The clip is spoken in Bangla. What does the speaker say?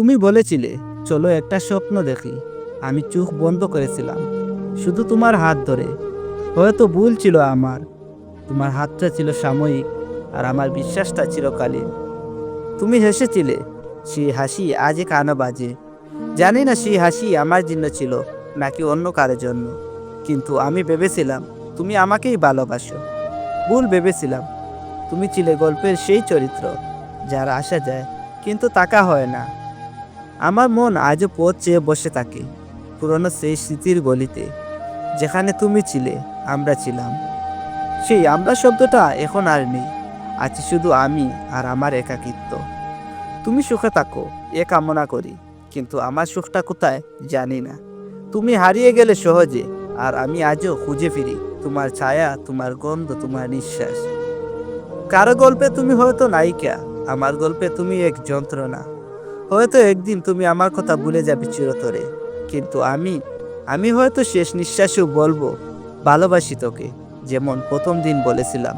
তুমি বলেছিলে, চলো একটা স্বপ্ন দেখি। আমি চোখ বন্ধ করেছিলাম, শুধু তোমার হাত ধরে। হয়তো ভুল ছিল আমার। তোমার হাতটা ছিল সাময়িক আর আমার বিশ্বাসটা চিরকালীন। তুমি হেসেছিলে সেই হাসি আজই কানো বাজে? জানি না সেই হাসি আমার জন্য ছিল নাকি অন্য কারোর জন্য, কিন্তু আমি ভেবেছিলাম, তুমি আমাকেই ভালোবাসো। ভুল ভেবেছিলাম। তুমি ছিলে গল্পের সেই চরিত্র যার আসা যায়, কিন্তু তাকা হয় না। আমার মন আজও পথ চেয়ে বসে থাকে, পুরনো সেই স্মৃতির গলিতে, যেখানে তুমি ছিলে, আমরা ছিলাম। সেই আমরা শব্দটা এখন আর নেই, আছে শুধু আমি আর আমার একাকিত্ব। তুমি সুখে থাকো, এ কামনা করি, কিন্তু আমার সুখটা কোথায় জানি না। তুমি হারিয়ে গেলে সহজে, আর আমি আজও খুঁজে ফিরি, তোমার ছায়া, তোমার গন্ধ, তোমার নিঃশ্বাস। কারও গল্পে তুমি হয়তো নায়িকা, আমার গল্পে তুমি এক যন্ত্রণা। হয়তো একদিন তুমি আমার কথা ভুলে যাবে চিরতরে। কিন্তু আমি আমি হয়তো শেষ নিঃশ্বাসেও বলব, ভালোবাসি তোকে, যেমন প্রথম দিন বলেছিলাম।